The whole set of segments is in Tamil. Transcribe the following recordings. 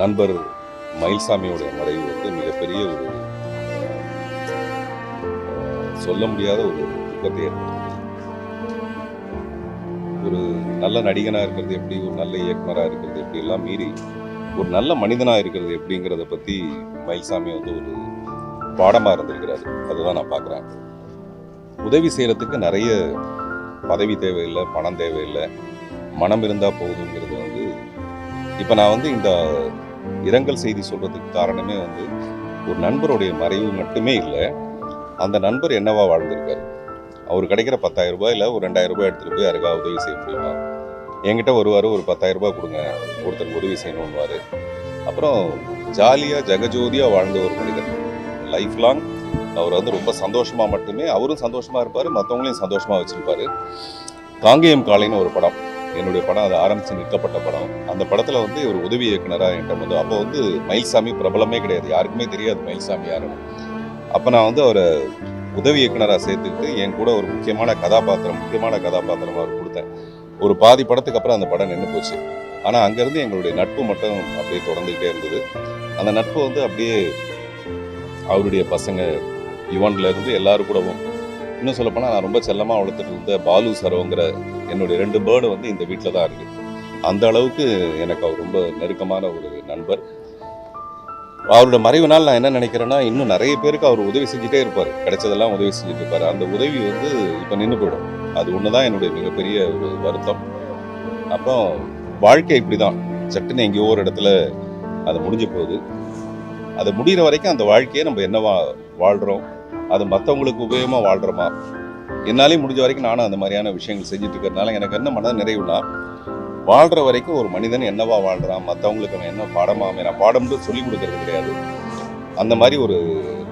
நண்பர் மயில்சாமியோடைய மறைவு வந்து மிகப்பெரிய ஒரு சொல்ல முடியாத ஒரு துக்கத்தை ஏற்படுத்தி ஒரு நல்ல நடிகனாக இருக்கிறது எப்படி ஒரு நல்ல இயக்குனராக இருக்கிறது எப்படி எல்லாம் மீறி ஒரு நல்ல மனிதனாக இருக்கிறது எப்படிங்கிறத பற்றி மயில்சாமி வந்து ஒரு பாடமாக இருந்திருக்கிறாரு. அதுதான் நான் பார்க்குறேன் உதவி செய்கிறதுக்கு நிறைய பதவி தேவையில்லை பணம் தேவையில்லை. மனம் இருந்தால் போதுங்கிறது வந்து இப்போ நான் வந்து இந்த இரங்கல் செய்தி சொல்கிறதுக்கு காரணமே வந்து ஒரு நண்பருடைய மறைவு மட்டுமே இல்லை. அந்த நண்பர் என்னவா வாழ்ந்திருக்காரு? அவர் கிடைக்கிற பத்தாயிரம் ரூபாயில ஒரு ரெண்டாயிரம் ரூபாய் எடுத்துகிட்டு போய் யாருக்கா உதவி செய்ய முடியுமா? என்கிட்ட வருவார் ஒரு பத்தாயிரம் ரூபாய் கொடுங்க ஒருத்தருக்கு உதவி செய்யணும்னுவாரு. அப்புறம் ஜாலியாக ஜெகஜோதியாக வாழ்ந்த ஒரு மனிதர். லைஃப் லாங் அவர் வந்து ரொம்ப சந்தோஷமாக மட்டுமே அவரும் சந்தோஷமாக இருப்பார் மற்றவங்களையும் சந்தோஷமாக வச்சுருப்பார். காங்கேயம் காளைன்னு ஒரு படம். என்னுடைய படம் அது ஆரம்பித்து நிற்கப்பட்ட படம். அந்த படத்தில் வந்து ஒரு உதவி இயக்குனராக என்கிட்ட வந்து அப்போ வந்து மயில்சாமி பிரபலமே கிடையாது. யாருக்குமே தெரியாது மயில்சாமி யாருன்னு. அப்போ நான் வந்து அவரை உதவி இயக்குனராக சேர்த்துக்கிட்டு என் கூட ஒரு முக்கியமான கதாபாத்திரம் முக்கியமான கதாபாத்திரமாக அவர் கொடுத்தேன். ஒரு பாதி படத்துக்கு அப்புறம் அந்த படம் நின்று போச்சு. ஆனால் அங்கேருந்து எங்களுடைய நட்பு மட்டும் அப்படியே தொடர்ந்துக்கிட்டே இருந்தது. அந்த நட்பு வந்து அப்படியே அவருடைய பசங்க யுவன்லேருந்து எல்லாரும் கூடவும் இன்னும் சொல்லப்போனால் நான் ரொம்ப செல்லமாக வளர்த்துட்டு இருந்த பாலு சரோங்கிற என்னுடைய ரெண்டு பேர்டு வந்து இந்த வீட்டில் தான் இருக்குது அந்த அளவுக்கு எனக்கு அவர் ரொம்ப நெருக்கமான ஒரு நண்பர். அவரோட மறைவுனால் நான் என்ன நினைக்கிறேன்னா இன்னும் நிறைய பேருக்கு அவர் உதவி செஞ்சுட்டே இருப்பார். கிடைச்சதெல்லாம் உதவி செஞ்சுட்டு இருப்பார். அந்த உதவி வந்து இப்போ நின்று போயிடும். அது ஒன்று தான் என்னுடைய மிகப்பெரிய ஒரு வருத்தம். அப்புறம் வாழ்க்கை இப்படி தான் சட்டுன்னு எங்கேயோ ஒரு இடத்துல அது முடிஞ்சு போகுது. அது முடிகிற வரைக்கும் அந்த வாழ்க்கையை நம்ம என்னவா வாழ்கிறோம் அது மற்றவங்களுக்கு உபயோகமாக வாழ்கிறோமா என்னாலே முடிஞ்ச வரைக்கும் நானும் அந்த மாதிரியான விஷயங்கள் செஞ்சுட்டு இருக்கிறதுனால எனக்கு என்ன மன நிறைவுனா வாழ்கிற வரைக்கும் ஒரு மனிதன் என்னவா வாழ்கிறான் மற்றவங்களுக்கு அவன் என்ன பாடமா நான் பாடம்னு சொல்லி கொடுக்கறது கிடையாது. அந்த மாதிரி ஒரு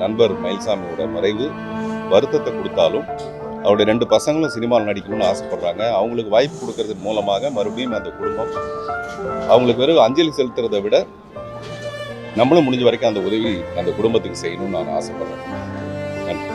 நண்பர் மயில்சாமியோட மறைவு வருத்தத்தை கொடுத்தாலும் அவருடைய ரெண்டு பசங்களும் சினிமாவில் நடிக்கணும்னு ஆசைப்படுறாங்க. அவங்களுக்கு வாய்ப்பு கொடுக்கறது மூலமாக மறுபடியும் அந்த குடும்பம் அவங்களுக்கு வெறும் அஞ்சலி செலுத்துறதை விட நம்மளும் முடிஞ்ச வரைக்கும் அந்த உதவி அந்த குடும்பத்துக்கு செய்யணும்னு நான் ஆசைப்படுறேன். நன்றி